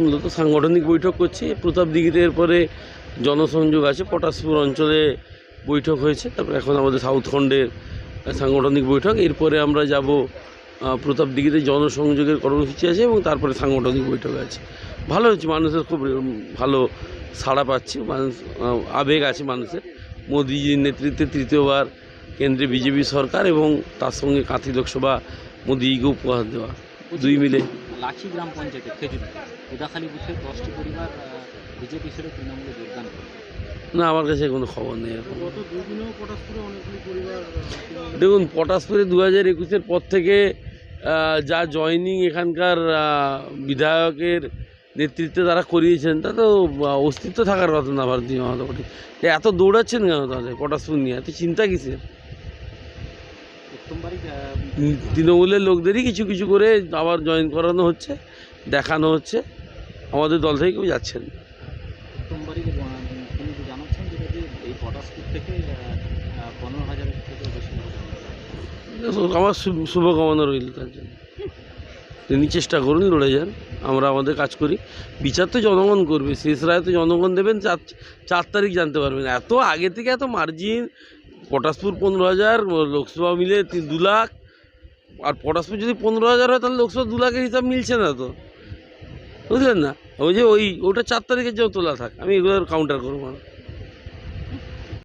মূলত সাংগঠনিক বৈঠক করছি। প্রতাপ দিঘিতে এরপরে জনসংযোগ আছে, পটাশপুর অঞ্চলে বৈঠক হয়েছে, তারপরে এখন আমাদের সাউথ খণ্ডের সাংগঠনিক বৈঠক। এরপরে আমরা যাব প্রতাপ দিঘিতে জনসংযোগের কর্মসূচি আছে এবং তারপরে সাংগঠনিক বৈঠক আছে। ভালো হচ্ছে মানুষের খুব ভালো সাড়া পাচ্ছি। মানুষ আবেগ আছে মানুষের। মোদিজির নেতৃত্বে তৃতীয়বার কেন্দ্রে বিজেপি সরকার এবং তার সঙ্গে কাঁথি লোকসভা মোদিকে উপহার দেওয়া। দুই মিলে। লাঠি গ্রাম পঞ্চায়েতে খেজুরি। উদাখালী বুথের দশটি পরিবার বিজেপি ছেড়ে তৃণমূলে যোগদান করে। না আমার কাছে কোনো খবর নেই দেখুন পটাশপুরে দু হাজার একুশের পর থেকে যা জয়নিং এখানকার বিধায়কের নেতৃত্বে তারা করিয়েছেন তা তো অস্তিত্ব থাকার কথা না ভারতীয় জনতা পার্টি। এত দৌড়াচ্ছেন কেন তাহলে পটাশপুর নিয়ে? এত চিন্তা কিসের? তৃণমূলের লোকদেরই কিছু কিছু করে আবার জয়েন করানো হচ্ছে দেখানো হচ্ছে। আমাদের দল থেকে কেউ যাচ্ছেন আমার শুভকামনা রইল তার জন্য। তিনি চেষ্টা করুন লড়ে যান আমরা আমাদের কাজ করি। বিচার তো জনগণ করবে শেষ রায় তো জনগণ দেবেন চার চার তারিখ জানতে পারবেন। এত আগে থেকে এত মার্জিন পটাশপুর পনেরো হাজার, লোকসভা মিলে দু লাখ। আর পটাশপুর যদি পনেরো হাজার হয়, তাহলে লোকসভা দু লাখের হিসাব মিলছে না তো। বুঝলেন না? ওই যে ওই, ওটা চার তারিখের জন্য তোলা থাক। আমি এগুলোর কাউন্টার করব না।